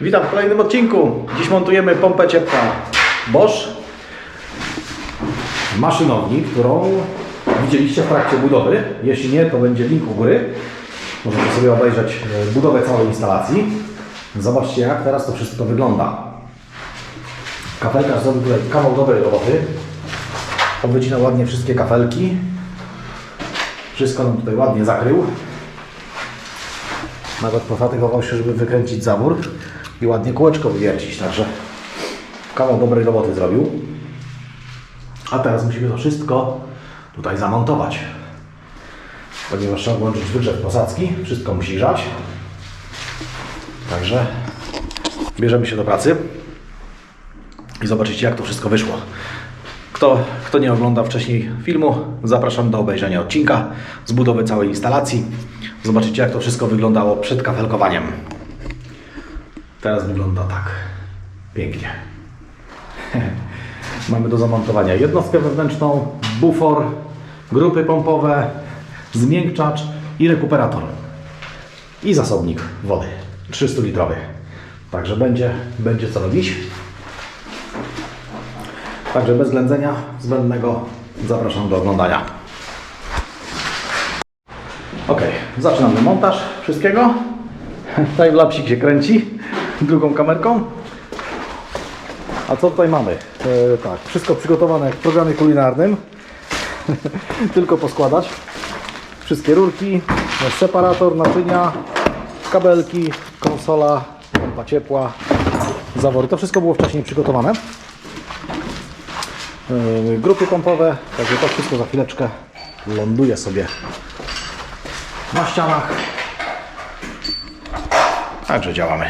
Witam w kolejnym odcinku. Dziś montujemy pompę ciepła Bosch. Maszynowni, którą widzieliście w trakcie budowy. Jeśli nie, to będzie link u góry. Możecie sobie obejrzeć e, budowę całej instalacji. Zobaczcie jak teraz to wszystko wygląda. Kafelkarz zrobił tutaj kawał dobrej roboty. Powycinał ładnie wszystkie kafelki. Wszystko nam tutaj ładnie zakrył. Nawet pofatygował się, żeby wykręcić zawór i ładnie kółeczko wywiercić, także kawał dobrej roboty zrobił. A teraz musimy to wszystko tutaj zamontować. Ponieważ trzeba włączyć wygrzew posadzki, wszystko musi grzać. Także bierzemy się do pracy i zobaczycie jak to wszystko wyszło. Kto, kto nie oglądał wcześniej filmu, zapraszam do obejrzenia odcinka z budowy całej instalacji. Zobaczycie jak to wszystko wyglądało przed kafelkowaniem. Teraz wygląda tak. Pięknie. Mamy do zamontowania jednostkę wewnętrzną, bufor, grupy pompowe, zmiękczacz i rekuperator. I zasobnik wody 300 litrowy. Także będzie, będzie co robić. Także bez ględzenia zbędnego zapraszam do oglądania. Ok, zaczynamy montaż wszystkiego. Timelapsik się kręci drugą kamerką. A co tutaj mamy? E, tak, wszystko przygotowane w programie kulinarnym. Tylko poskładać. Wszystkie rurki, separator, naczynia, kabelki, konsola, pompa ciepła, zawory. To wszystko było wcześniej przygotowane. E, Grupy pompowe, także to wszystko za chwileczkę ląduje sobie na ścianach. Także działamy.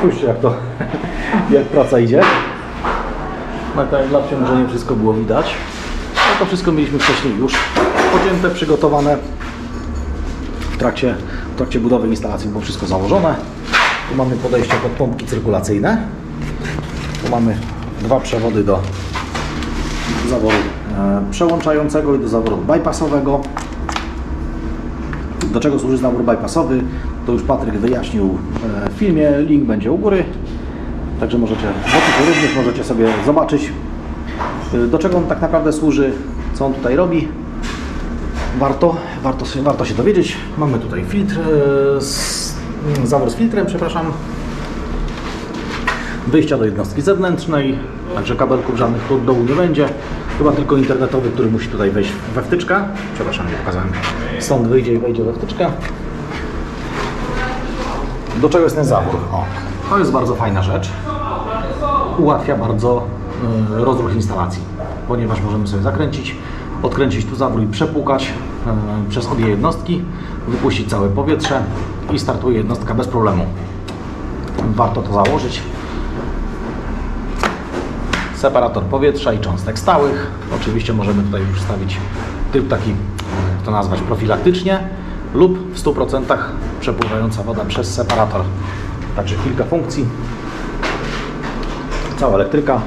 Spójrzcie jak to, jak praca idzie. Na timelapsie może nie wszystko było widać. No to wszystko mieliśmy wcześniej już pocięte, przygotowane. W trakcie, w trakcie budowy instalacji było wszystko założone. Tu mamy podejście pod pompki cyrkulacyjne. Tu mamy dwa przewody do zaworu e, przełączającego i do zaworu bypassowego. Do czego służy zawór bypassowy? To już Patryk wyjaśnił e, w filmie. Link będzie u góry. Także możecie, również możecie sobie zobaczyć, e, do czego on tak naprawdę służy, co on tutaj robi. Warto, warto, się- warto się dowiedzieć. Mamy tutaj filtr, e, z, zawór z filtrem, przepraszam. Wyjścia do jednostki zewnętrznej, także kabelków żadnych od dołu nie będzie. Chyba tylko internetowy, który musi tutaj wejść we wtyczkę. Przepraszam, nie pokazałem. Stąd wyjdzie i wejdzie we wtyczkę. Do czego jest ten zawór? O, to jest bardzo fajna rzecz. Ułatwia bardzo y, rozruch instalacji, ponieważ możemy sobie zakręcić, odkręcić tu zawór i przepłukać y, przez obie jednostki, wypuścić całe powietrze i startuje jednostka bez problemu. Warto to założyć. Separator powietrza i cząstek stałych. Oczywiście możemy tutaj już wstawić typ taki, jak to nazwać, profilaktycznie lub w 100% przepływająca woda przez separator. Także kilka funkcji. Cała elektryka.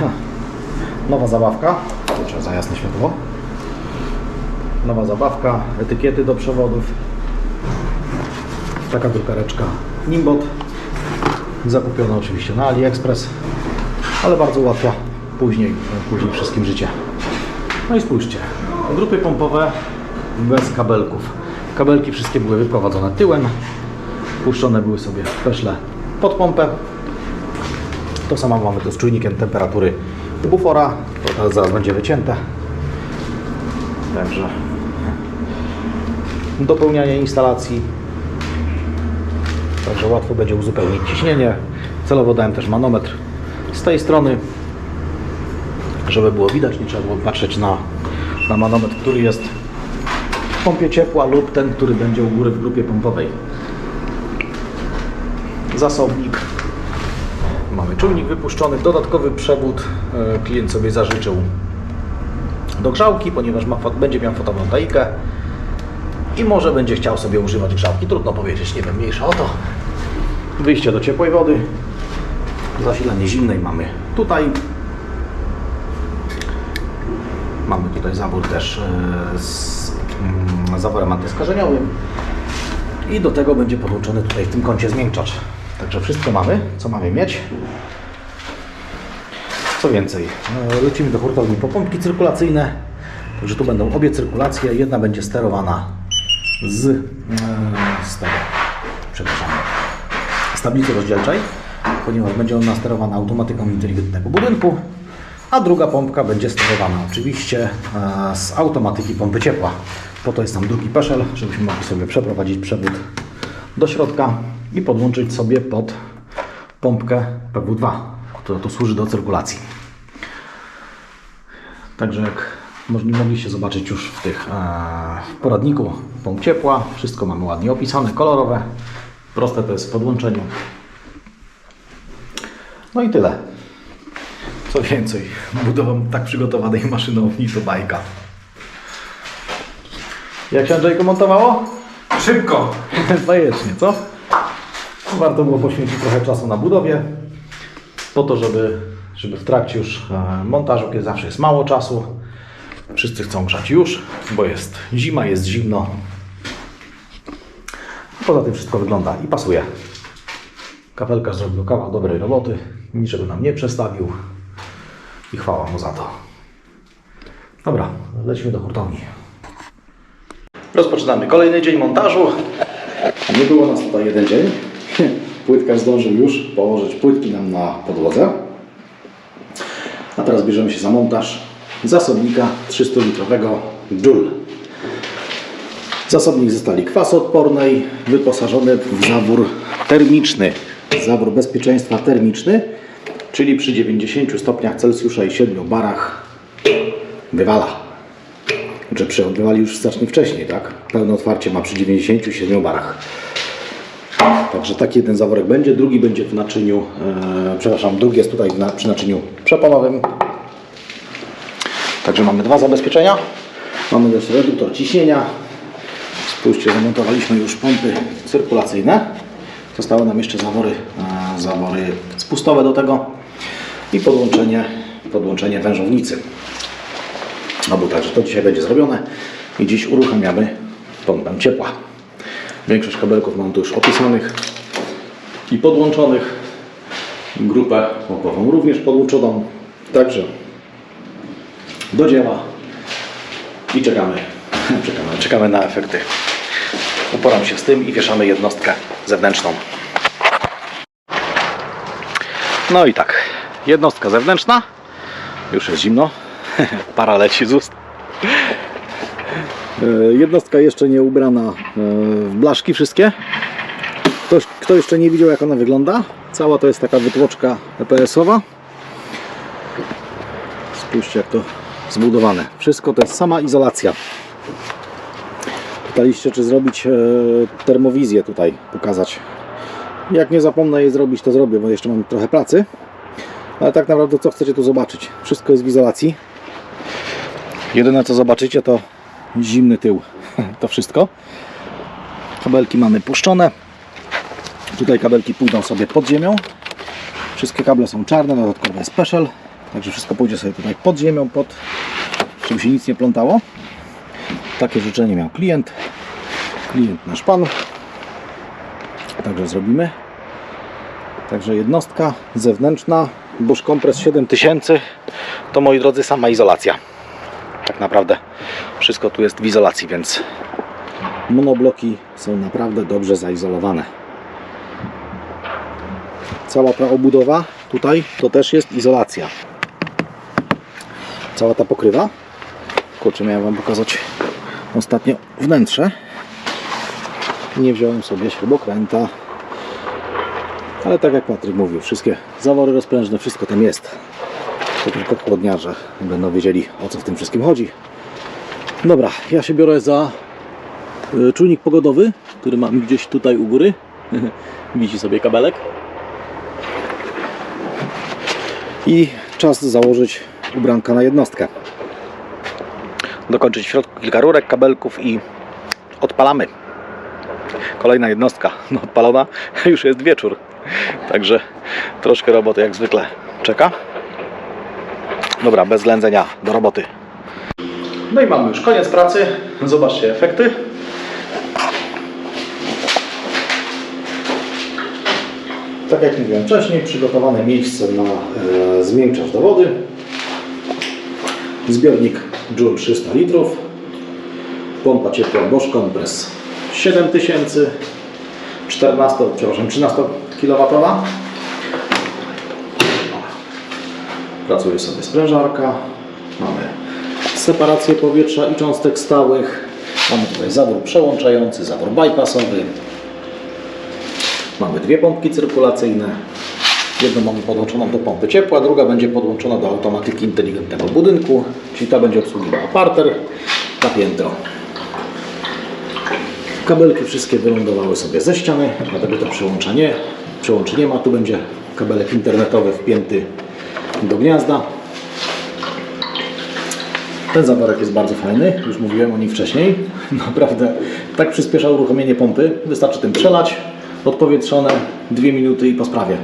Nowa zabawka. Trzeba za jasne światło. Nowa zabawka, etykiety do przewodów. Taka drukareczka Nimbot. Zakupiona oczywiście na AliExpress ale bardzo ułatwia później, później wszystkim życie. No i spójrzcie, grupy pompowe bez kabelków. Kabelki wszystkie były wyprowadzone tyłem, puszczone były sobie peszle pod pompę. To samo mamy tu z czujnikiem temperatury bufora, to zaraz będzie wycięte. Także dopełnianie instalacji Także łatwo będzie uzupełnić ciśnienie. Celowo dałem też manometr z tej strony, żeby było widać, nie trzeba było patrzeć na, na manometr, który jest w pompie ciepła lub ten, który będzie u góry w grupie pompowej. Zasobnik. Mamy czujnik wypuszczony, dodatkowy przewód. e, Klient sobie zażyczył do grzałki, ponieważ ma, będzie miał fotowoltaikę i może będzie chciał sobie używać grzałki. Trudno powiedzieć, nie wiem, mniejsza o to. Wyjście do ciepłej wody. Zasilanie zimnej mamy tutaj. Mamy tutaj zabór też e, z zaworem antyskażeniowym. I do tego będzie podłączony tutaj w tym kącie zmiękczacz. Także wszystko mamy, co mamy mieć. Co więcej, e, lecimy do hurtowni po pompki cyrkulacyjne. Także tu będą obie cyrkulacje. Jedna będzie sterowana z, e, z tego, przepraszam, z tablicy rozdzielczej, ponieważ będzie ona sterowana automatyką inteligentnego budynku, a druga pompka będzie sterowana oczywiście e, z automatyki pompy ciepła. Po to jest tam drugi peszel, żebyśmy mogli sobie przeprowadzić przewód do środka i podłączyć sobie pod pompkę PW2, która tu służy do cyrkulacji. Także jak mogliście zobaczyć już w tych e, w poradniku pomp ciepła, wszystko mamy ładnie opisane, kolorowe, proste to jest w podłączeniu. No i tyle. Co więcej, budowa tak przygotowanej maszynowni to bajka. Jak się Andrzejko montowało? Szybko! Bajecznie, co? Warto było poświęcić trochę czasu na budowie, po to, żeby, żeby w trakcie już e, montażu, kiedy zawsze jest mało czasu, wszyscy chcą grzać już, bo jest zima, jest zimno. Poza tym wszystko wygląda i pasuje. Kafelka zrobił kawał dobrej roboty, niczego nam nie przestawił i chwała mu za to. Dobra, lecimy do hurtowni. Rozpoczynamy kolejny dzień montażu. Nie było nas tutaj jeden dzień. Płytkarz zdążył już położyć płytki nam na podłodze. A teraz bierzemy się za montaż zasobnika 300-litrowego Joule. Zasobnik ze stali kwasoodpornej, wyposażony w zawór termiczny. Zawór bezpieczeństwa termiczny, czyli przy 90 stopniach Celsjusza i 7 barach wywala. Że przeodbywali już znacznie wcześniej, tak? Pełne otwarcie ma przy 97 barach. Także taki jeden zaworek będzie, drugi będzie w naczyniu, e, przepraszam, drugi jest tutaj na, przy naczyniu przeponowym. Także mamy dwa zabezpieczenia. Mamy też reduktor ciśnienia. Spójrzcie, zamontowaliśmy już pompy cyrkulacyjne. Zostały nam jeszcze zawory, e, zawory spustowe do tego i podłączenie, podłączenie wężownicy. Bo także to dzisiaj będzie zrobione i dziś uruchamiamy pompę ciepła. Większość kabelków mam tu już opisanych i podłączonych. Grupę pompową również podłączoną. Także do dzieła i czekamy, czekamy, czekamy na efekty. Uporam się z tym i wieszamy jednostkę zewnętrzną. No i tak, jednostka zewnętrzna. Już jest zimno. Para leci z ust. E, Jednostka jeszcze nie ubrana e, w blaszki wszystkie. Ktoś, kto jeszcze nie widział jak ona wygląda, cała to jest taka wytłoczka EPS-owa. Spójrzcie jak to zbudowane. Wszystko to jest sama izolacja. Pytaliście czy zrobić e, termowizję tutaj, pokazać. Jak nie zapomnę jej zrobić, to zrobię, bo jeszcze mam trochę pracy. Ale tak naprawdę co chcecie tu zobaczyć? Wszystko jest w izolacji. Jedyne co zobaczycie to zimny tył. To wszystko. Kabelki mamy puszczone. Tutaj kabelki pójdą sobie pod ziemią. Wszystkie kable są czarne, dodatkowo jest special. Także wszystko pójdzie sobie tutaj pod ziemią, pod żeby się nic nie plątało. Takie życzenie miał klient. Klient nasz pan. Także zrobimy. Także jednostka zewnętrzna, Bosch Compress 7000 to moi drodzy sama izolacja. Tak naprawdę wszystko tu jest w izolacji, więc monobloki są naprawdę dobrze zaizolowane. Cała ta obudowa tutaj to też jest izolacja. Cała ta pokrywa. Kurczę, miałem Wam pokazać ostatnio wnętrze. Nie wziąłem sobie śrubokręta. Ale tak jak Patryk mówił, wszystkie zawory rozprężne, wszystko tam jest. To tylko chłodniarze będą wiedzieli o co w tym wszystkim chodzi. Dobra, ja się biorę za y, czujnik pogodowy, który mam gdzieś tutaj u góry. Wisi sobie kabelek. I czas założyć ubranka na jednostkę. Dokończyć w środku kilka rurek, kabelków i odpalamy. Kolejna jednostka no, odpalona, już jest wieczór. Także troszkę roboty jak zwykle czeka. Dobra, bez ględzenia do roboty. No i mamy już koniec pracy. Zobaczcie efekty. Tak jak mówiłem wcześniej, przygotowane miejsce na e, zmiękczacz do wody. Zbiornik Joule 300 litrów. Pompa ciepła Bosch Compress 7000 14, przepraszam, 13 kW. Pracuje sobie sprężarka. Mamy separację powietrza i cząstek stałych. Mamy tutaj zawór przełączający, zawór bypassowy. Mamy dwie pompki cyrkulacyjne. Jedną mamy podłączoną do pompy ciepła, druga będzie podłączona do automatyki inteligentnego budynku, czyli ta będzie obsługiwała parter na piętro. Kabelki wszystkie wylądowały sobie ze ściany, dlatego to przełączenie, przełączenie ma. Tu będzie kabelek internetowy wpięty do gniazda. Ten zaworek jest bardzo fajny, już mówiłem o nim wcześniej. Naprawdę tak przyspiesza uruchomienie pompy. Wystarczy tym przelać, odpowietrzone, 2 minuty i po sprawie.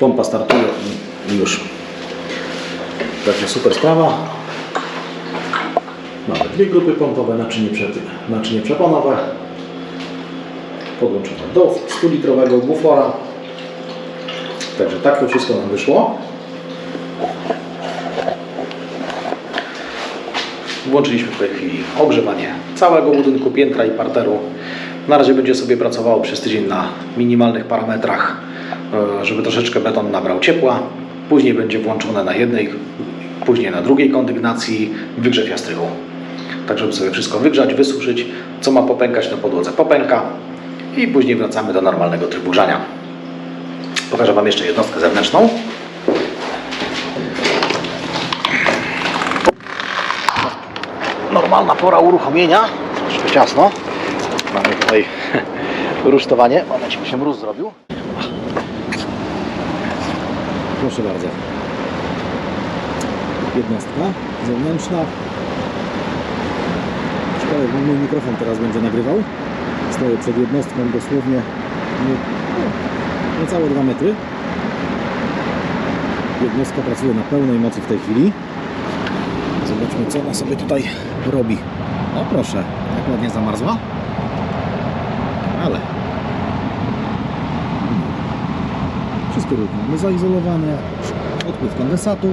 Pompa startuje i- już. Także super sprawa. Mamy dwie grupy pompowe, naczynie, prze, naczynie przeponowe. Podłączone do 100-litrowego bufora. Także tak to wszystko nam wyszło. Włączyliśmy w tej chwili ogrzewanie całego budynku, piętra i parteru. Na razie będzie sobie pracowało przez tydzień na minimalnych parametrach, e, żeby troszeczkę beton nabrał ciepła. Później będzie włączone na jednej, później na drugiej kondygnacji wygrzew jastrychu. Tak, żeby sobie wszystko wygrzać, wysuszyć. Co ma popękać na podłodze popęka. I później wracamy do normalnego trybu grzania. Pokażę Wam jeszcze jednostkę zewnętrzną. Normalna pora uruchomienia. Troszkę ciasno. Mamy tutaj rusztowanie. Momencik, mi się mróz zrobił. Proszę bardzo. Jednostka zewnętrzna. Szkoda, bo mój mikrofon teraz będzie nagrywał. Stoję przed jednostką dosłownie nie, no, niecałe 2 metry. Jednostka pracuje na pełnej mocy w tej chwili. Zobaczmy, co ona sobie tutaj robi. O proszę, jak ładnie zamarzła. Ale wszystkie ruchy mamy zaizolowane. Odpływ kondensatu.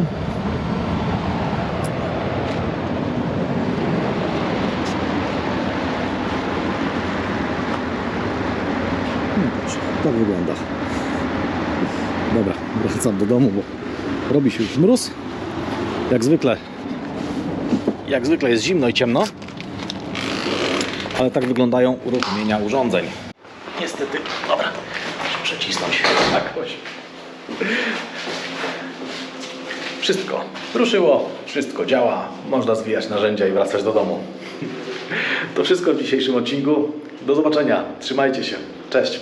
Proszę, tak wygląda. Dobra, wracam do domu, bo robi się już mróz. Jak zwykle, jak zwykle jest zimno i ciemno. Ale tak wyglądają uruchomienia urządzeń. Niestety, dobra, muszę przecisnąć jakoś. Wszystko ruszyło, wszystko działa. Można zwijać narzędzia i wracać do domu. To wszystko w dzisiejszym odcinku. Do zobaczenia. Trzymajcie się. Cześć.